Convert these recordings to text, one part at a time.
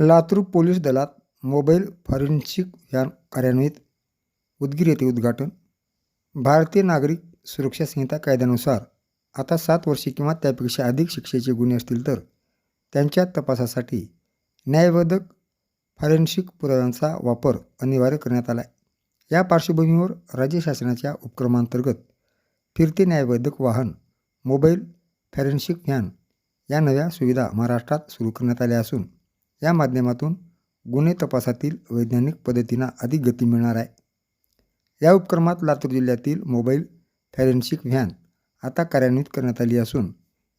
Latur police दलात mobile forensic van कार्यान्वित उदगीर येथे उद्घाटन. भारतीय नागरिक सुरक्षा संहिता कायद्यानुसार आता सात वर्षे किंवा त्यापेक्षा अधिक शिक्षेचे गुन्हे असतील तर त्यांच्या तपासासाठी न्यायवर्धक फॉरेन्सिक पुराव्यांचा वापर अनिवार्य करण्यात आला आहे या पार्श्वभूमीवर राज्य शासनाच्या उपक्रमांतर्गत फिरते न्यायवर्धक वाहन मोबाईल फॉरेन्सिक व्हॅन या नव्या सुविधा महाराष्ट्रात सुरू करण्यात आल्या असून या माध्यमातून गुन्हे तपासातील वैज्ञानिक पद्धतींना अधिक गती मिळणार आहे. या उपक्रमात लातूर जिल्ह्यातील मोबाईल फॅरेन्सिक व्हॅन आता कार्यान्वित करण्यात आली असून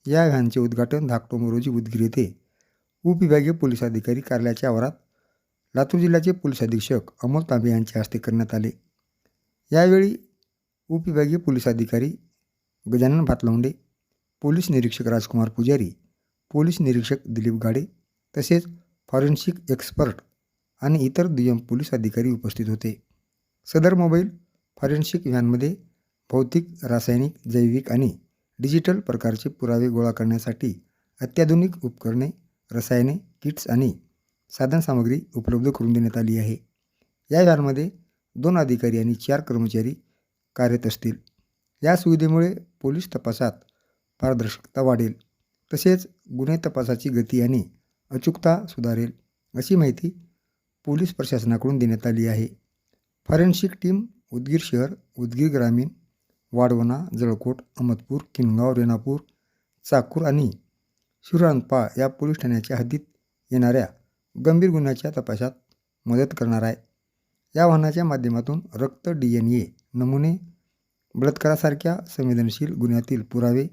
या व्हॅनचे उद्घाटन दहा रोजी उदगीर येथे उपविभागीय पोलीस अधिकारी कार्यालयाच्या आवारात लातूर जिल्ह्याचे पोलीस अधीक्षक अमोल तांबे यांच्या हस्ते करण्यात आले. यावेळी उपविभागीय पोलीस अधिकारी गजानन भातलवंडे पोलीस निरीक्षक राजकुमार पुजारी पोलीस निरीक्षक दिलीप गाडे तसेच फॉरेन्सिक एक्सपर्ट आणि इतर दुय्यम पोलीस अधिकारी उपस्थित होते. सदर मोबाईल फॉरेन्सिक व्हॅनमध्ये भौतिक रासायनिक जैविक आणि डिजिटल प्रकारचे पुरावे गोळा करण्यासाठी अत्याधुनिक उपकरणे रसायने किट्स आणि साधनसामग्री उपलब्ध करून देण्यात आली आहे. या व्हॅनमध्ये दोन अधिकारी आणि चार कर्मचारी कार्यरत असतील. या सुविधेमुळे पोलीस तपासात पारदर्शकता वाढेल. तसेच गुन्हे तपासाची गती आणि अचूकता सुधारेल अशी माहिती पोलीस प्रशासनाकडून देण्यात आली आहे. फॉरेन्सिक टीम उदगीर शहर उदगीर ग्रामीण वाडवणा जळकोट अहमदपूर किनगाव रेणापूर चाकूर आणि शिवरानपा या पोलीस ठाण्याच्या हद्दीत येणाऱ्या गंभीर गुन्ह्याच्या तपासात मदत करणार आहे. या वाहनाच्या माध्यमातून रक्त डी एन ए नमुने बलात्कारासारख्या संवेदनशील गुन्ह्यातील पुरावे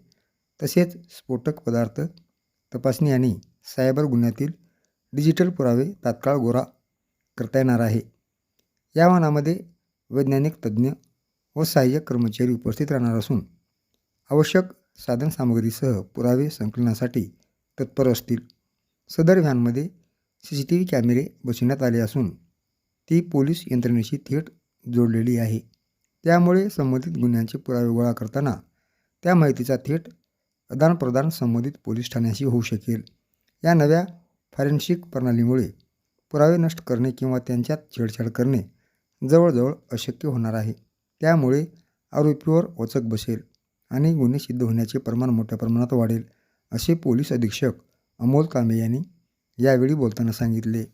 तसेच स्फोटक पदार्थ तपासणी आणि सायबर गुन्ह्यातील डिजिटल पुरावे तात्काळ गोळा करता येणार आहे. या वाहनामध्ये वैज्ञानिक तज्ज्ञ व सहाय्यक कर्मचारी उपस्थित राहणार असून आवश्यक साधनसामग्रीसह पुरावे संकलनासाठी तत्पर असतील. सदर व्हॅनमध्ये सी सी टी व्ही कॅमेरे बसवण्यात आले असून ती पोलीस यंत्रणेशी थेट जोडलेली आहे. त्यामुळे संबंधित गुन्ह्यांचे पुरावे गोळा करताना त्या माहितीचा थेट आदानप्रदान संबंधित पोलीस ठाण्याशी होऊ शकेल. या नव्या फॉरेन्सिक प्रणालीमुळे पुरावे नष्ट करणे किंवा त्यांच्यात छेडछाड करणे जवळजवळ अशक्य होणार आहे. त्यामुळे आरोपीवर वचक बसेल आणि गुन्हे सिद्ध होण्याचे प्रमाण मोठ्या प्रमाणात वाढेल असे पोलीस अधीक्षक अमोल कांबे यांनी यावेळी बोलताना सांगितले.